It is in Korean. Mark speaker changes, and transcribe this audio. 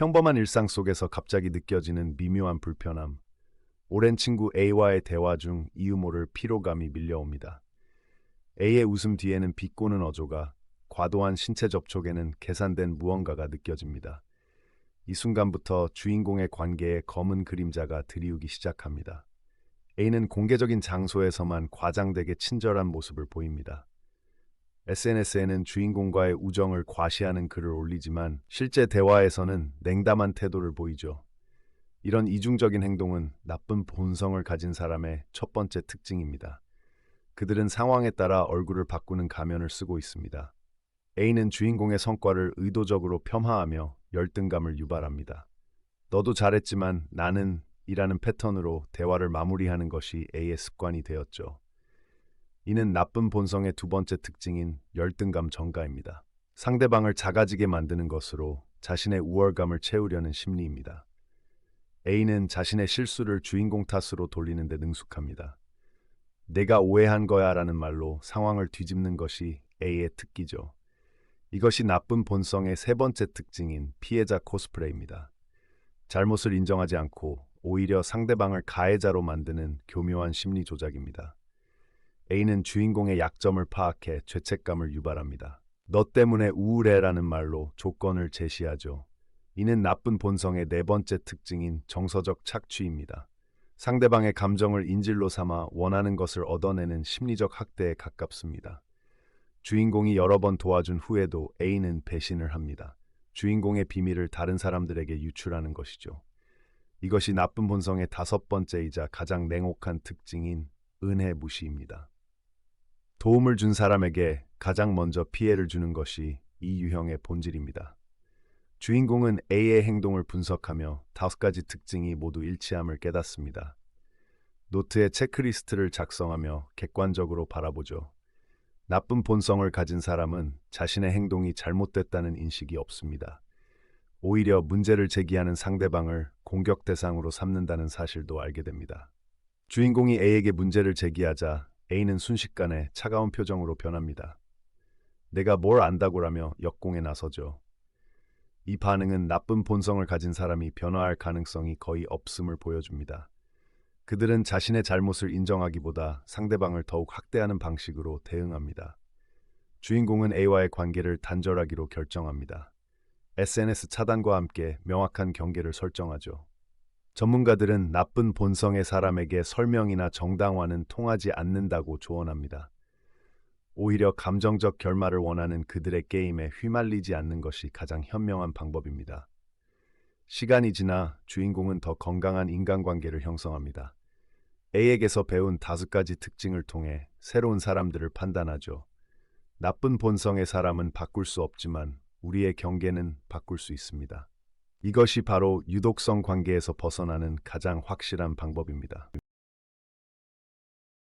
Speaker 1: 평범한 일상 속에서 갑자기 느껴지는 미묘한 불편함. 오랜 친구 A와의 대화 중 이유 모를 피로감이 밀려옵니다. A의 웃음 뒤에는 비꼬는 어조가, 과도한 신체 접촉에는 계산된 무언가가 느껴집니다. 이 순간부터 주인공의 관계에 검은 그림자가 드리우기 시작합니다. A는 공개적인 장소에서만 과장되게 친절한 모습을 보입니다. SNS에는 주인공과의 우정을 과시하는 글을 올리지만 실제 대화에서는 냉담한 태도를 보이죠. 이런 이중적인 행동은 나쁜 본성을 가진 사람의 첫 번째 특징입니다. 그들은 상황에 따라 얼굴을 바꾸는 가면을 쓰고 있습니다. A는 주인공의 성과를 의도적으로 폄하하며 열등감을 유발합니다. 너도 잘했지만 나는 이라는 패턴으로 대화를 마무리하는 것이 A의 습관이 되었죠. 이는 나쁜 본성의 두 번째 특징인 열등감 전가입니다. 상대방을 작아지게 만드는 것으로 자신의 우월감을 채우려는 심리입니다. A는 자신의 실수를 주인공 탓으로 돌리는 데 능숙합니다. 내가 오해한 거야 라는 말로 상황을 뒤집는 것이 A의 특기죠. 이것이 나쁜 본성의 세 번째 특징인 피해자 코스프레입니다. 잘못을 인정하지 않고 오히려 상대방을 가해자로 만드는 교묘한 심리 조작입니다. A는 주인공의 약점을 파악해 죄책감을 유발합니다. 너 때문에 우울해라는 말로 조건을 제시하죠. 이는 나쁜 본성의 네 번째 특징인 정서적 착취입니다. 상대방의 감정을 인질로 삼아 원하는 것을 얻어내는 심리적 학대에 가깝습니다. 주인공이 여러 번 도와준 후에도 A는 배신을 합니다. 주인공의 비밀을 다른 사람들에게 유출하는 것이죠. 이것이 나쁜 본성의 다섯 번째이자 가장 냉혹한 특징인 은혜 무시입니다. 도움을 준 사람에게 가장 먼저 피해를 주는 것이 이 유형의 본질입니다. 주인공은 A의 행동을 분석하며 다섯 가지 특징이 모두 일치함을 깨닫습니다. 노트에 체크리스트를 작성하며 객관적으로 바라보죠. 나쁜 본성을 가진 사람은 자신의 행동이 잘못됐다는 인식이 없습니다. 오히려 문제를 제기하는 상대방을 공격 대상으로 삼는다는 사실도 알게 됩니다. 주인공이 A에게 문제를 제기하자 A는 순식간에 차가운 표정으로 변합니다. 내가 뭘 안다고라며 역공에 나서죠. 이 반응은 나쁜 본성을 가진 사람이 변화할 가능성이 거의 없음을 보여줍니다. 그들은 자신의 잘못을 인정하기보다 상대방을 더욱 학대하는 방식으로 대응합니다. 주인공은 A와의 관계를 단절하기로 결정합니다. SNS 차단과 함께 명확한 경계를 설정하죠. 전문가들은 나쁜 본성의 사람에게 설명이나 정당화는 통하지 않는다고 조언합니다. 오히려 감정적 결말을 원하는 그들의 게임에 휘말리지 않는 것이 가장 현명한 방법입니다. 시간이 지나 주인공은 더 건강한 인간관계를 형성합니다. A에게서 배운 다섯 가지 특징을 통해 새로운 사람들을 판단하죠. 나쁜 본성의 사람은 바꿀 수 없지만 우리의 경계는 바꿀 수 있습니다. 이것이 바로 유독성 관계에서 벗어나는 가장 확실한 방법입니다.